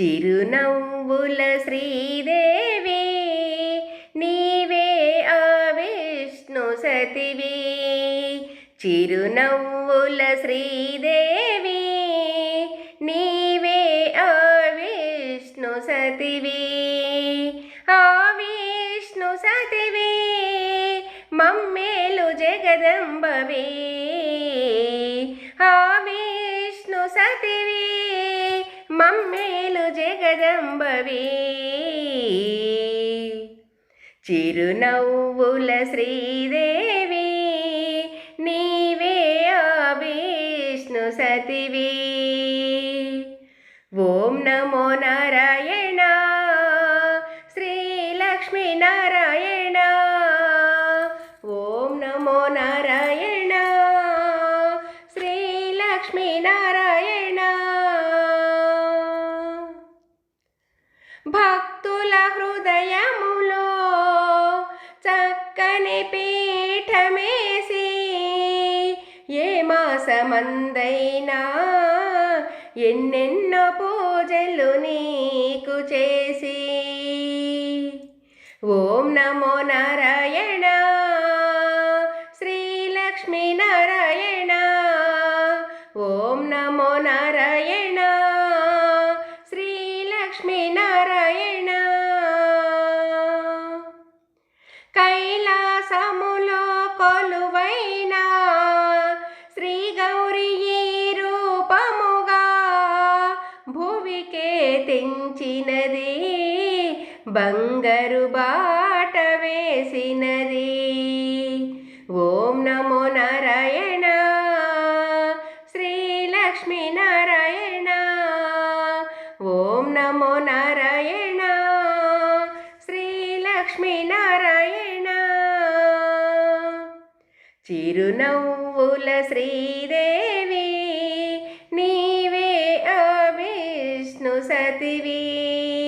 చిరునవ్వుల శ్రీదేవి నీవే ఆ విష్ణు సతివి. చిరునవ్వుల శ్రీదేవి నీవే ఆ విష్ణు సతివి. ఆ విష్ణు సతివి మమ్మేలు జగదంబవే. మమ్మేలు జగదంబవే. చిరునవ్వుల శ్రీదేవి నీవే ఆ విష్ణు సతివి. ఓం నమో నారాయణ శ్రీ లక్ష్మీ నారాయణ. ఓం నమో నారాయణ శ్రీ లక్ష్మీ నారాయణ. భక్తుల హృదయములో చక్కని పీఠమేసి ఏ మాసమందైనా ఎన్నెన్నో పూజలు నీకు చేసి. ఓం నమో నారాయణ శ్రీలక్ష్మీ నారాయణ ఓం నమో నారాయణ శ్రీ నారాయణ. కైలాసములో కొలువైన శ్రీ గౌరీ రూపముగా భువికే తెంచినది బంగారు బాట వేసినది. నారాయణ శ్రీ నారాయణ. చిరునవ్వుల శ్రీదేవి నీవే అవిష్ణు సతివీ సతివి.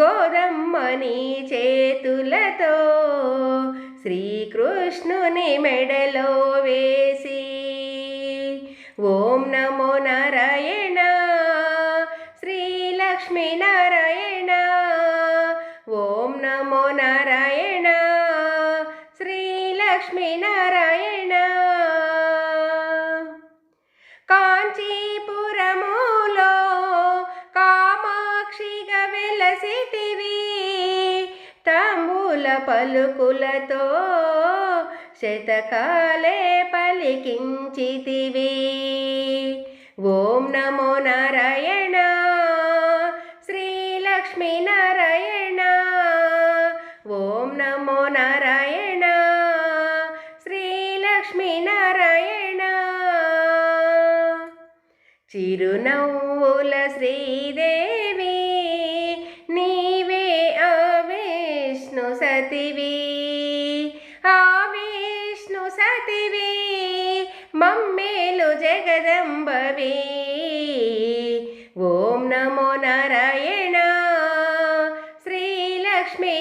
గోదమ్మని చేతులతో శ్రీకృష్ణుని మెడలో వేసి ఓం నమో నారాయణ శ్రీలక్ష్మీ నారాయణ ఓం నమో నారాయణ శ్రీలక్ష్మీ నారాయణ. పలుకులతో శతకాలే పలికించితివి. ఓం నమో నారాయణ శ్రీ నారాయణ. ఓం నమో నారాయణ శ్రీ నారాయణ. చిరునవ్వుల శ్రీదేవి భారతివి మమ్మేలు జగదంబవి. ఓం నమో నారాయణ. శ్రీలక్ష్మీ